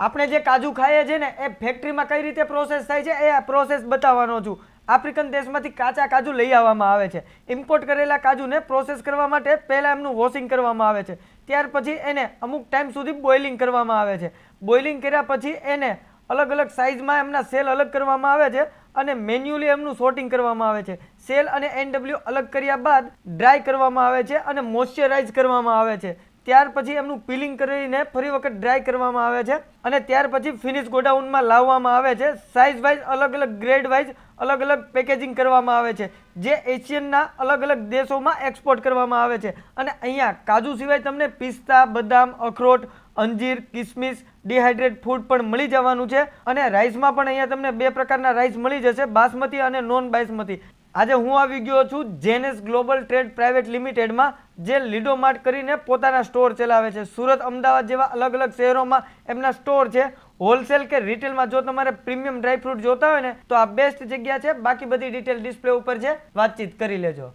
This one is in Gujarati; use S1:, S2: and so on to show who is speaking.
S1: આપણે જે કાજુ ખાઈએ છીએ ને, એ ફેક્ટરીમાં કઈ રીતે પ્રોસેસ થાય છે, એ પ્રોસેસ બતાવવાનો છું. આફ્રિકન દેશમાંથી કાચા કાજુ લઈ આવવામાં આવે છે. ઇમ્પોર્ટ કરેલા કાજુને પ્રોસેસ કરવા માટે પહેલાં એમનું વોશિંગ કરવામાં આવે છે. ત્યાર પછી એને અમુક ટાઈમ સુધી બોઇલિંગ કરવામાં આવે છે. બોઇલિંગ કર્યા પછી એને અલગ અલગ સાઇઝમાં એમના સેલ અલગ કરવામાં આવે છે અને મેન્યુઅલી એમનું સોર્ટિંગ કરવામાં આવે છે. સેલ અને એનડબલ્યુ અલગ કર્યા બાદ ડ્રાય કરવામાં આવે છે અને મોઇશ્ચરાઇઝ કરવામાં આવે છે. ત્યાર પછી એમનું પીલિંગ કરીને ફરી વખત ડ્રાય કરવામાં આવે છે અને ત્યાર પછી ફિનિશ ગોડાઉનમાં લાવવામાં આવે છે. સાઇઝ વાઇઝ અલગ અલગ ગ્રેડ વાઇઝ અલગ અલગ પેકેજિંગ કરવામાં આવે છે. જે એશિયનના અલગ અલગ દેશોમાં એક્સપોર્ટ કરવામાં આવે છે. અને અહીંયા કાજુ સિવાય તમને પિસ્તા, બદામ, અખરોટ, અંજીર, કિસમિસ ડિહાઇડ્રેટ ફૂડ પણ મળી જવાનું છે. અને રાઈસમાં પણ અહીંયા તમને બે પ્રકારના રાઈસ મળી જશે. બાસમતી અને નોન બાસમતી આજે હું આવી ગયો છું જેનેસ ગ્લોબલ ટ્રેડ પ્રાઇવેટ લિમિટેડમાં જે લીડો માર્ટ કરીને પોતાના સ્ટોર ચલાવે છે. સુરત, અમદાવાદ જેવા અલગ અલગ શહેરોમાં એમના સ્ટોર છે. હોલસેલ કે રિટેલમાં જો તમારે પ્રીમિયમ ડ્રાયફ્રૂટ જોતા હોય ને, તો આ બેસ્ટ જગ્યા છે. બાકી બધી ડિટેલ ડિસ્પ્લે ઉપર છે. વાતચીત કરી લેજો.